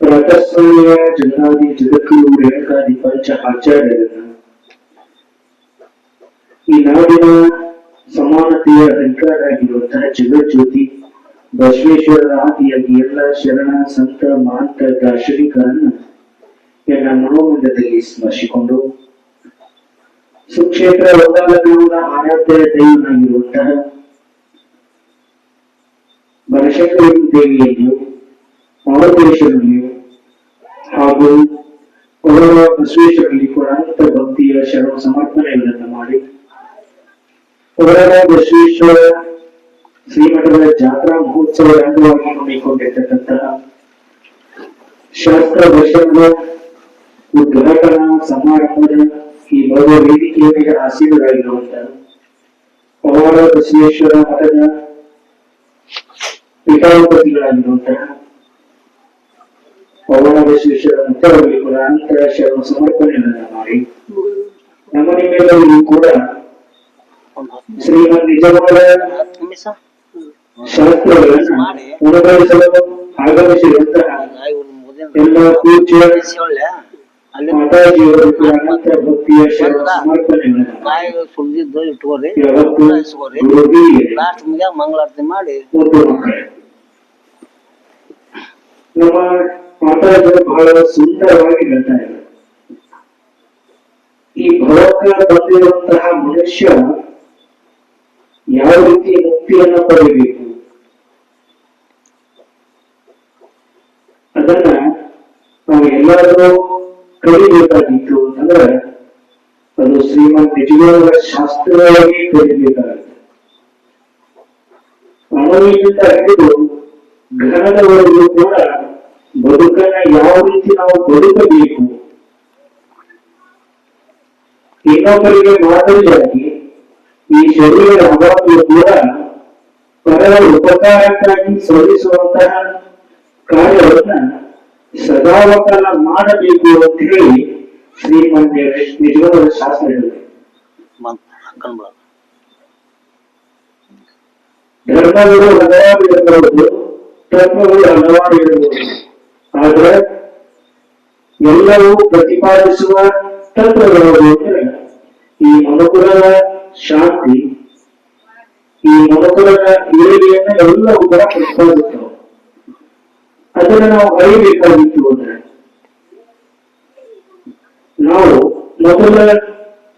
ಶೈವ ಸಿದ್ಧಾಂತಂ ಜಗತ್ತು ಪಂಚ ಈ ನಾಡಿನ ಸಮಾನತೆಯ ಅಧಿಕಾರಾಗಿರುವಂತಹ ಜಗಜ್ಯೋತಿ ಬಸವೇಶ್ವರರ ಆದಿಯಾಗಿ ಎಲ್ಲ ಶರಣ, ಸಂತ, ಮಾಂತ, ದಾರ್ಶನಿಕರನ್ನ ಎಲ್ಲ ಮನೋಮಂಡದಲ್ಲಿ ಸ್ಮರಿಸಿಕೊಂಡು ಸುಕ್ಷೇತ್ರ ಒಂದಾಗದ ಆರಾಧ್ಯ ದೈವನಾಗಿರುವಂತಹ ಬನಶಂಕರಿ ದೇವಿಯಲ್ಲಿಯೂ ಮಹದೇಶ್ವರಲ್ಲಿಯೂ ಹಾಗೂ ಅವರ ಬಸವೇಶ್ವರಲ್ಲಿ ಕೂಡ ಭಕ್ತಿಯ ಶರಣ ಸಮರ್ಪಣೆಗಳನ್ನು ಮಾಡಿ. ಅವರ ಬಸವೇಶ್ವರ ಶ್ರೀಮಠದ ಜಾತ್ರಾ ಮಹೋತ್ಸವದ ಅಂಗವಾಗಿ ಹಮ್ಮಿಕೊಂಡಿರ್ತಕ್ಕಂತಹ ಶಾಸ್ತ್ರ ವರ್ಷದ ಉದ್ಘಾಟನಾ ಸಮಾರಂಭದ ಈ ಭವ್ಯ ವೇದಿಕೆಯ ಮೇಲೆ ಆಸೀನರಾಗಿರುವಂತಹ ಪವಾಡ ಬಸವೇಶ್ವರ ಮಠದ ಪೀಠಾಧಿಪತಿಗಳಾಗಿರುವಂತಹ ಪವಾಡ ಬಸವೇಶ್ವರ ಮಠದಲ್ಲಿ ಕೂಡ ಅನಂತರ ಶರಣ ಸಮರ್ಪಣೆಗಳನ್ನು ಮಾಡಿ ನಮ್ಮ ನಿಮ್ಮೆಲ್ಲರಿಗೂ ಕೂಡ ಶ್ರೀಮನ್ ನಿಜವಾದ ಶಾಸ್ತ್ರಗಳನ್ನು ಉಣಬಡಿಸಲು ಆಗಮಿಸಿರುವಂತಹ ಎಲ್ಲ ಪೂಜ್ಯ ಇಟ್ಕೋರಿ ಲಾಸ್ಟ್ ಮಂಗಳಾರತಿ ಮಾಡಿ ನಮ್ಮ ಮಾತಾಜಿಯವರು ಬಹಳ ಸುಂದರವಾಗಿ ಹೇಳ್ತಾ ಇದ್ದಾರೆ. ಈ ಭವಕ್ಕ ಬಂದಿರುವಂತಹ ಮನುಷ್ಯ ಯಾವ ರೀತಿ ಮುಕ್ತಿಯನ್ನ ಪಡೆಯಬೇಕು? ಅದನ್ನ ನಾವು ಎಲ್ಲರೂ ಕಲಿಬೇಕಾಗಿತ್ತು ಅಂತಂದ್ರೆ ಅದು ಶ್ರೀಮಂತ ನಿಜವಾದ ಶಾಸ್ತ್ರವಾಗಿ ಕಲಿಬೇಕಾಗುತ್ತೆ. ಅಣುವಿನಿಂದ ಹಿಡಿದು ಘನದವರೆಗೂ ಕೂಡ ಬದುಕನ್ನ ಯಾವ ರೀತಿ ನಾವು ಬದುಕಬೇಕು ಇನ್ನೊಬ್ಬರಿಗೆ ಮಾದರಿಯಾಗಿ ಈ ಶರೀರದ ಅಭಾವವು ಕೂಡ ಪರರ ಉಪಕಾರಕ್ಕಾಗಿ ಸಲ್ಲಿಸುವಂತಹ ಕಾರ್ಯವನ್ನ ಸದಾವಕಾಲ ಮಾಡಬೇಕು ಅಂತ ಹೇಳಿ ಶ್ರೀಮಂತ ನಿಜವಾದ ಶಾಸ್ತ್ರ ಹೇಳಿದೆ ಕಣ್ಬಿಡ ಧರ್ಮಗಳು ಹಲವಾರು ಇರಬಹುದು ತತ್ವಗಳು ಹಲವಾರು ಇರಬಹುದು ಆದ್ರೆ ಎಲ್ಲವೂ ಪ್ರತಿಪಾದಿಸುವ ತಂತ್ರಗಳು ಈ ಮನುಕುಲದ ಶಾಂತಿ, ಈ ಮನುಕುಲದ ಏಳಿಗೆಯನ್ನ ಎಲ್ಲವೂ ಕೂಡ ಪ್ರತಿಪಾದಿಸ್ತವೆ ಅದನ್ನ ನಾವು ಅರಿಬೇಕಾಗಿತ್ತು ಅಂದ್ರೆ ನಾವು ಮೊದಲ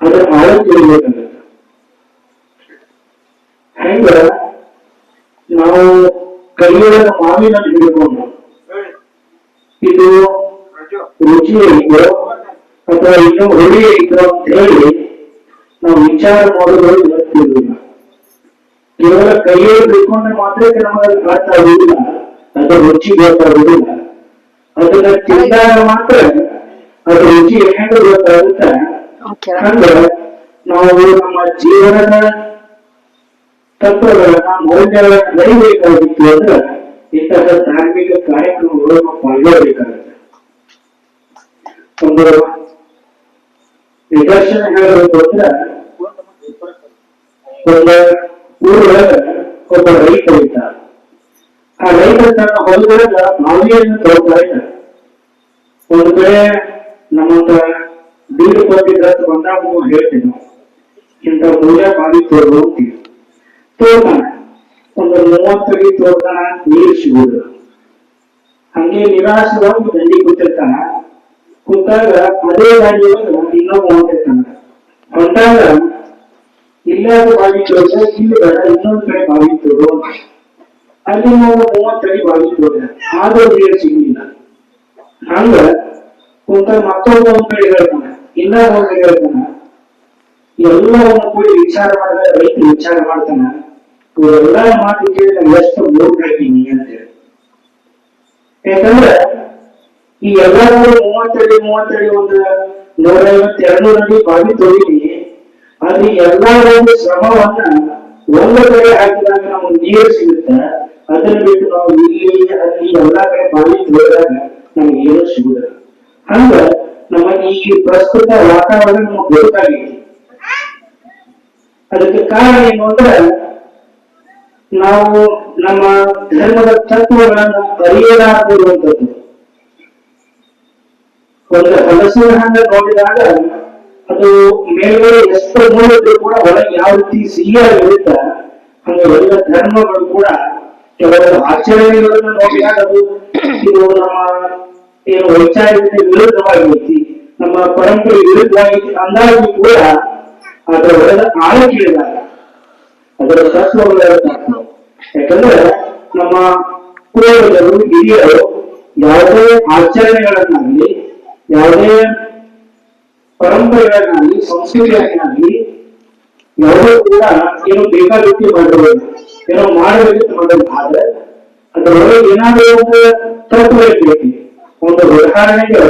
ಅದರ ಆಳ ಹೆಂಗ ನಾವು ಕೈಯೊಳಗ ಮಾವಿನ ಹಿಡಿಕೊಂಡು ಇದು ರುಚಿ ಐತೋ ಅಥವಾ ಇನ್ನು ಹುಳಿ ಐತೋ ಅಂತ ಹೇಳಿ ನಾವು ವಿಚಾರ ಮಾಡೋದು ಇವತ್ತಿಲ್ಲ ಕೇವಲ ಕೈಯಲ್ಲಿ ಬಿಟ್ಕೊಂಡ್ರೆ ಮಾತ್ರ ನಮಗೆ ಅರ್ಥ ಆಗುವುದಿಲ್ಲ ಅದರ ರುಚಿ ಗೊತ್ತಾಗುವುದಿಲ್ಲ ಅದನ್ನ ತಿಂದಾಗ ಮಾತ್ರ ಅದು ರುಚಿ ಹೆಂಗ ಗೊತ್ತಾಗುತ್ತೆ ಅಂದ್ರೆ ಹಂಗ ನಾವು ನಮ್ಮ ಜೀವನದ ತತ್ವಗಳನ್ನ ಮೌಲ್ಯಗಳನ್ನ ಬರೀಬೇಕಾಗಿತ್ತು ಅಂದ್ರೆ ಇಂತಹ ಧಾರ್ಮಿಕ ಕಾರ್ಯಕ್ರಮಗಳು ನಾವು ಪಾಲ್ಗೊಳ್ಳಬೇಕಾಗುತ್ತೆ ಒಂದು ನಿದರ್ಶನ ಹೇಳಬೇಕು ಒಂದು ಊರೊಳಗ ಒಬ್ಬ ರೈತ ಇದ್ದ ಆ ರೈತ ತನ್ನ ಹೊಲದೊಳಗ ಮಾವಿಯನ್ನು ತಗೊಳ್ತಾ ಇದ್ದ ಒಂದು ಕಡೆ ನಮ್ಮಂತ ಬೀಡು ಕೊಟ್ಟಿದ್ದ ಬಂದಾಗ ಹೇಳ್ತೀವಿ ನಾವು. ಇಂತ ಮೂಲ ಮಾವಿ ತೋರ್ಬೋದು ತೋರ್ತಾನ ಒಂದು ಮೂವತ್ತಡಿ ತೋರ್ತಾನ ನೀರು ಸಿಗುವುದಿಲ್ಲ ಹಂಗೆ ನಿರಾಶವಾಗಿ ದಂಡಿ ಕೂತಿರ್ತಾನ ಕೂತಾಗ ಅದೇ ದಾರಿಯೊಳಗ ಇನ್ನೂ ಹೊಂಟಿರ್ತಾನ. ಹೊಂಟಾಗ ಇಲ್ಲಾದ ಬಾವಿ ತೋರ್ಸ, ಇಲ್ಲಿ ಬೇಡ, ಇನ್ನೊಂದು ಕಡೆ ಬಾವಿ ತೋರು. ಅಲ್ಲಿ ನಾವು ಮೂವತ್ತಡಿ ಬಾವಿ ತೋರ ಆದ್ರೂ ನೀರು ಸಿಗಲಿಲ್ಲ. ಹಂಗ ಕುಂತ ಮತ್ತೊಬ್ಬ ಒಂದ್ ಕಡೆ ಹೇಳ್ತಾನ. ಇನ್ನೊಂದು ಹೇಳ್ತಾನ. ಎಲ್ಲವನ್ನು ಕೂಡಿ ವಿಚಾರ ಮಾಡಿದ ರೈತ ವಿಚಾರ ಮಾಡ್ತಾನ. ಇವೆಲ್ಲ ಮಾತು ಕೇಳಿ ನಾನು ಎಷ್ಟು ಮೂರ್ಖಾಗಿನಿ ಅಂತ ಹೇಳಿ. ಯಾಕಂದ್ರೆ ಈ ಎಲ್ಲರೂ ಮೂವತ್ತಡಿ ಮೂವತ್ತಡಿ ಒಂದು ನೂರೈವತ್ತು ಎರಡ್ನೂರ ಅಡಿ ಬಾವಿ ತೊಳಿಲಿ, ಅಲ್ಲಿ ಎಲ್ಲ ಒಂದು ಶ್ರಮವನ್ನ ಒಂದು ಕಡೆ ಹಾಕಿದಾಗ ನಮಗೆ ನೀರು ಸಿಗುತ್ತೆ. ಅದನ್ನ ಬಿಟ್ಟು ನಾವು ಇಲ್ಲಿ, ಅಲ್ಲಿ ಎಲ್ಲಾ ಕಡೆ ಬಾವಿ ತೊಳೆದಾಗ ನಮ್ಗೆ ಏನು ಸಿಗುದಿಲ್ಲ. ಹಂಗ ನಮ್ಮ ಈ ಪ್ರಸ್ತುತ ವಾತಾವರಣ ನಮಗೆ ಗೊತ್ತಾಗಿದೆ. ಅದಕ್ಕೆ ಕಾರಣ ಏನು ಅಂದ್ರೆ ನಾವು ನಮ್ಮ ಧರ್ಮದ ತತ್ವಗಳನ್ನು ಅರಿಯಲಾಗಿರುವಂತದ್ದು ಒಂದು ಹಲಸಿನ ಹಣ್ಣು ನೋಡಿದಾಗ ಅದು ಮೇಲ್ಗಡೆ ಎಷ್ಟು ಮೂಲಕ್ಕೆ ಕೂಡ ಒಳಗೆ ಯಾವ ರೀತಿ ಸಿಹಿ ಅಂದ್ರೆ ಎಲ್ಲ ಧರ್ಮಗಳು ಕೂಡ ಕೆಲವೊಂದು ಆಚರಣೆಗಳನ್ನು ನೋಡಿದಾಗ ಅದು ಇದು ನಮ್ಮ ಏನು ವೈಚಾರಿಕತೆ ವಿರುದ್ಧವಾಗಿರುತ್ತೆ. ನಮ್ಮ ಪರಂಪರೆ ವಿರುದ್ಧವಾಗಿ ಅಂದಾಜು ಕೂಡ ಅದರ ಒಳಗೆ ಆಳ ಕೇಳಿದಾಗ ಅದರ ಶಾಸ್ತ್ರವನ್ನು ಯಾಕಂದ್ರೆ ನಮ್ಮ ಪೂರ್ವಜರು ಹಿರಿಯರು ಯಾವುದೇ ಆಚರಣೆಗಳನ್ನಾಗಲಿ, ಯಾವುದೇ ಪರಂಪರೆಗಳನ್ನಾಗಲಿ ಸಂಸ್ಕೃತಿಯನ್ನಾಗಲಿ ಯಾವುದೂ ಕೂಡ ಏನು ಬೇಕಾಬಿಟ್ಟಿ ಮಾಡಿರೋದು ಏನೋ ಮಾಡಬೇಕಿತ್ತು ಮಾಡೋದು ಆದ್ರೆ ಅದರೊಳಗೆ ಏನಾದರೂ ಒಂದು ತತ್ವ ಇರ್ಬೇಕು ಒಂದು ಉದಾಹರಣೆಗೆ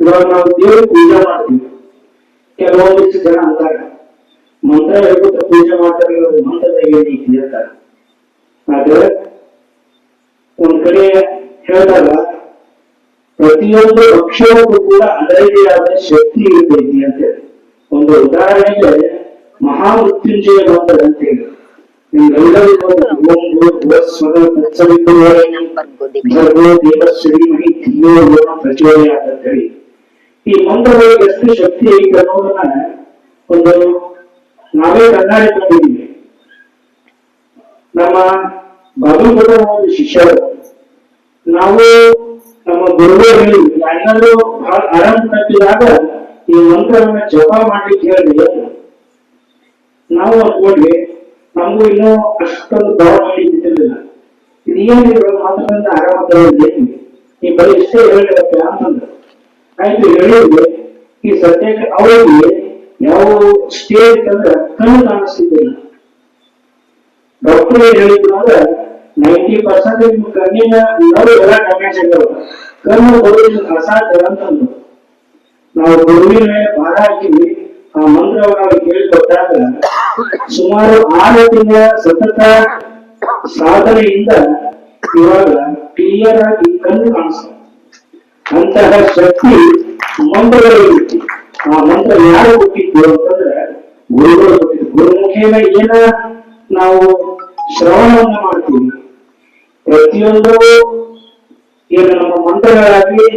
ಇವಾಗ ನಾವು ದೇವರು ಪೂಜೆ ಮಾಡ್ತೀವಿ. ಕೆಲವೊಂದಿಷ್ಟು ಜನ ಅಂತಾರೆ ಮಂತ್ರ ಹೇಳ್ಬಿಟ್ಟು ಪೂಜೆ ಮಾಡ್ತಾರೆ ಇವ್ರು ಮಂತ್ರದ ಏನೈತಿ ಹೇಳ್ತಾರೆ. ಆದ್ರೆ ಒಂದ್ ಕಡೆ ಹೇಳಿದಾಗ ಪ್ರತಿಯೊಂದು ಅಕ್ಷರಕ್ಕೂ ಕೂಡ ಅದರದೇ ಆದ ಶಕ್ತಿ ಇರ್ತೈತಿ ಅಂತ ಹೇಳಿ ಒಂದು ಉದಾಹರಣೆಗೆ ಮಹಾಮೃತ್ಯುಂಜಯ ಮಂತ್ರ ಹೇಳಿ. ಅಂತ ಹೇಳಿ. ಈ ಮಂತ್ರಗಳಿಗೆ ಎಷ್ಟು ಶಕ್ತಿ ಐತೆ ಅನ್ನೋದನ್ನ ಒಂದು ನಾವೇ ಕಣ್ಣಾಡಿ ಕಂಡಿದ್ದೀವಿ ನಮ್ಮ ಬದುಕದ ಒಂದು ಶಿಷ್ಯರು. ನಾವು ನಮ್ಮ ಗುರುಗಳು ಯಾರಿಗಾದ್ರೂ ಬಹಳ ಆರಾಮ್ ತಪ್ಪಿದಾಗ ಈ ಮಂತ್ರವನ್ನ ಜಪ ಮಾಡ್ಲಿಕ್ಕೆ ಹೇಳಿದ್ರೆ ನಾವು ಅನ್ಕೊಂಡ್ವಿ ನಮಗೂ ಇನ್ನೂ ಅಷ್ಟೊಂದು ಭಾವ ಮಾಡಿದ್ದಿರಲಿಲ್ಲ ಇದು ಏನಿದ್ರು ಮಂತ್ರದಿಂದ ಆರಾಮ ತಗೊಂಡು ಈ ಬರೀ ಇಷ್ಟೇ ಹೇಳಿರತ್ತೆ ಅಂತಂದ್ರೆ ಆಯ್ತು ಹೇಳಿದ್ರೆ ಈ ಸದ್ಯಕ್ಕೆ ಅವರಿಗೆ ಯಾವ ಸ್ಟೇಟ್ ಅಂದ್ರೆ ಕಣ್ಣು ಕಾಣಿಸ್ತಿದ್ದಿಲ್ಲ ಡಾಕ್ಟರ್ ಏನ್ ಹೇಳಿದ್ರು ಅಂದ್ರೆ ನೈಂಟಿ ಪರ್ಸೆಂಟ್ ನಿಮ್ ಕಣ್ಣಿನ ನೋವು ಎಲ್ಲ ಡ್ಯಾಮೇಜ್ ಆಗ್ಯಾವ ಕಣ್ಣು ಬರೋದು ಅಸಾಧ್ಯ ಅಂತಂದ್ರು ನಾವು ಗುರುವಿನ ಮೇಲೆ ಭಾರ ಹಾಕಿವಿ ಆ ಮಂತ್ರವನ್ನು ಅವ್ರಿಗೆ ಕೇಳಿಕೊಟ್ಟಾಗ ಸುಮಾರು ಆರು ತಿಂಗಳ ಸತತ ಸಾಧನೆಯಿಂದ ಇವಾಗ ಕ್ಲಿಯರ್ ಆಗಿ ಕಣ್ಣು ಕಾಣಿಸ್ತಾರೆ ಅಂತಹ ಶಕ್ತಿ ಮಂತ್ರಗಳಿಗೆ ಆ ಮಂತ್ರ ಯಾರು ಕೊಟ್ಟಿದ್ದು ಅಂತಂದ್ರೆ, ಗುರುಗಳು ಕೊಟ್ಟಿದ್ದು ಗುರುಮುಖೇನ ಏನ ನಾವು ಶ್ರವಣವನ್ನ ಮಾಡ್ತೀವಿ. ಪ್ರತಿಯೊಂದು ಏನು ನಮ್ಮ ಮಂತ್ರಗಳಾಗ್ಲಿ,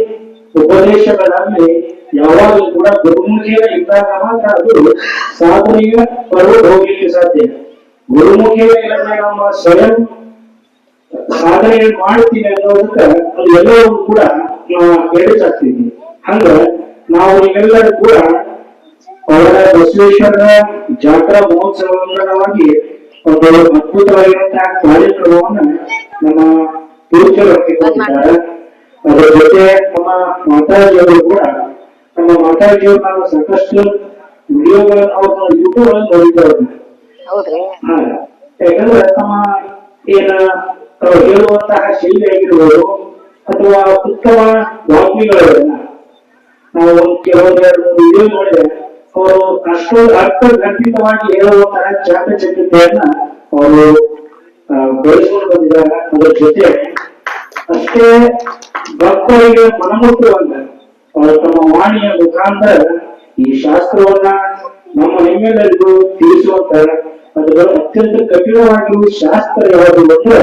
ಉಪದೇಶಗಳಾಗ್ಲಿ, ಯಾವಾಗಲೂ ಕೂಡ ಗುರುಮುಖೇನ ಇದ್ದಾಗ ಮಾತ್ರ ಅದು ಸಾಧನೆಯ ಬರೋದು ಹೋಗ್ಲಿಕ್ಕೆ ಸಾಧ್ಯ. ಗುರುಮುಖೇನ ಇಲ್ಲದ್ರೆ ನಮ್ಮ ಸ್ವಯಂ ಸಾಧನೆ ಮಾಡ್ತೀವಿ ಅನ್ನೋದಕ್ಕ ಅದು ಎಲ್ಲವೂ ಕೂಡ ನಾವು ಎಡಿಸಾಗ್ತೀವಿ ಹಂಗ ನಾವು ನೀವೆಲ್ಲರೂ ಕೂಡ ಅವರ ಬಸವೇಶ್ವರ ಜಾತ್ರಾ ಮಹೋತ್ಸವವಾಗಿ ಒಂದು ಅದ್ಭುತವಾಗಿರುವಂತಹ ಕಾರ್ಯಕ್ರಮವನ್ನ ನಮ್ಮ ಪೂಜ್ಯರು ಕೊಟ್ಟಿದ್ದಾರೆ ಅದರ ಜೊತೆ ನಮ್ಮ ಮಾತಾಜಿಯವರು ಕೂಡ ನಮ್ಮ ಮಾತಾಜಿಯವರು ನಾವು ಸಾಕಷ್ಟು ವಿಡಿಯೋಗಳನ್ನು ಅವ್ರನ್ನ ಯೂಟ್ಯೂಬ್ ಅಲ್ಲಿ ಹಾ. ಯಾಕಂದ್ರೆ ತಮ್ಮ ಏನ ಹೇಳುವಂತಹ ಶೈಲಿ ಆಗಿರ್ಬೋದು ಅಥವಾ ಉತ್ತಮ ವಾಗ್ಮಿಗಳನ್ನ ನಾವು ಒಂದು ಕೆಲವೊಂದು ಎರಡು ಮೂರು ವಿಡಿಯೋ ನೋಡಿದ್ರೆ ಅವರು ಅಷ್ಟೊಂದು ಅರ್ಥ ಖಂಡಿತವಾಗಿ ಹೇಳುವಂತಹ ಚಾಕಚಕ್ಯತೆಯನ್ನ ಅವರು ಬೆಳೆಸ್ಕೊಂಡು ಬಂದಿದ್ದಾರೆ ಅದರ ಜೊತೆ ಅಷ್ಟೇ ಭಕ್ತರಿಗೆ ಮನಮುಟ್ಟುವಂತ ಅವರು ತಮ್ಮ ವಾಣಿಯ ಮುಖಾಂತರ ಈ ಶಾಸ್ತ್ರವನ್ನ ನಮ್ಮ ಹೆಮ್ಮೆಲ್ಲರಿಗೂ ತಿಳಿಸುವಂತ ಅದರ ಅತ್ಯಂತ ಕಠಿಣವಾಗಿರುವ ಶಾಸ್ತ್ರ ಯಾವುದು ಅಂದ್ರೆ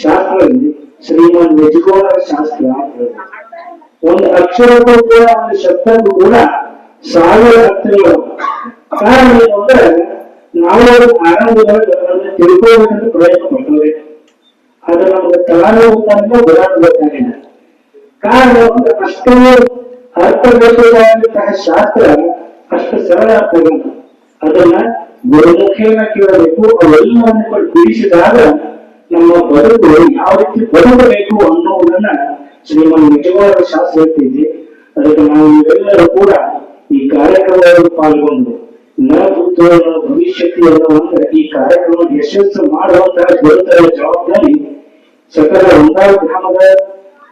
ಶಾಸ್ತ್ರದಲ್ಲಿ ಶ್ರೀಮನ್ ನಿಜಗೋಳ ಶಾಸ್ತ್ರ ಅಂತ. ಒಂದು ಅಕ್ಷರ ಕೂಡ ಒಂದು ಶಬ್ದಕ್ಕೂ ಕೂಡ ಸಾವಿರ ಅರ್ಥಗಳು ಕಾರಣ ಏನು ಅಂದ್ರೆ ನಾವು ಆರಂಭದಲ್ಲಿ ಅದನ್ನ ತಿಳ್ಕೋಬೇಕಂತ ಪ್ರಯತ್ನ ಪಡ್ತೇವೆ ಅದು ನಮ್ಗೆ ಅಂತ ಗೊತ್ತಾಗಬೇಕಾಗಿದೆ ಕಾರಣ ಒಂದು ಅಷ್ಟು ಅರ್ಥಗರ್ಭಿತವಾಗಿರುವಂತಹ ಶಾಸ್ತ್ರ ಅಷ್ಟು ಸರಳ ಆಗ್ತದಂತ ಅದನ್ನ ಗುರುಮುಖಿಯನ್ನ ಕೇಳಬೇಕು, ಅವೆಲ್ಲವನ್ನು ಬಿಡಿಸಿದಾಗ ನಮ್ಮ ಬದುಕು ಯಾವ ರೀತಿ ಬದುಕಬೇಕು ಅನ್ನೋದನ್ನ ಶ್ರೀಮನ್ ನಿಜವಾದ ಶಾಸ್ತ್ರ ಹೇಳ್ತಿದ್ವಿ ಅದಕ್ಕೆ ನಾವು ಇವೆಲ್ಲರೂ ಕೂಡ ಈ ಕಾರ್ಯಕ್ರಮದಲ್ಲಿ ಪಾಲ್ಗೊಂಡು ನಮ್ಮ ಉತ್ತರ ಭವಿಷ್ಯಕ್ಕೆ ಭವಿಷ್ಯತಿ ಅನ್ನುವಂತ ಈ ಕಾರ್ಯಕ್ರಮ ಯಶಸ್ಸು ಮಾಡುವಂತಹ ಗುರುತರ ಜವಾಬ್ದಾರಿ ಸಕಲ ಒಂದಾ ಗ್ರಾಮದ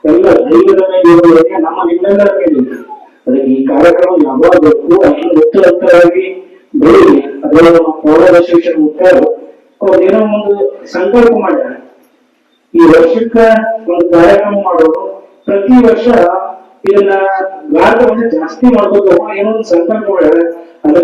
ಎಲ್ಲ ದೈವದ ಮೇಲೆ ಇರುವುದಕ್ಕೆ ನಮ್ಮ ನಿಮ್ಮೆಲ್ಲರ ಮೇಲೆ. ಅದಕ್ಕೆ ಈ ಕಾರ್ಯಕ್ರಮ ಯಾವಾಗ ಅಷ್ಟು ಉತ್ತರೋತ್ತರವಾಗಿ ಬೆಳೀಲಿ ಅದರಲ್ಲಿ ನಮ್ಮ ಶಿಕ್ಷಣ ಮುಖ್ಯರು ಅವ್ರು ಏನೋ ಒಂದು ಸಂಕಲ್ಪ ಮಾಡ್ಯಾರ ಈ ವರ್ಷಕ್ಕ ಒಂದು ಕಾರ್ಯಕ್ರಮ ಮಾಡೋರು ಪ್ರತಿ ವರ್ಷ ಇದನ್ನ ಭಾರತವನ್ನ ಜಾಸ್ತಿ ಮಾಡ್ಬೋದು ಏನೋ ಒಂದು ಸಂಕಲ್ಪ ಮಾಡ್ಯಾರ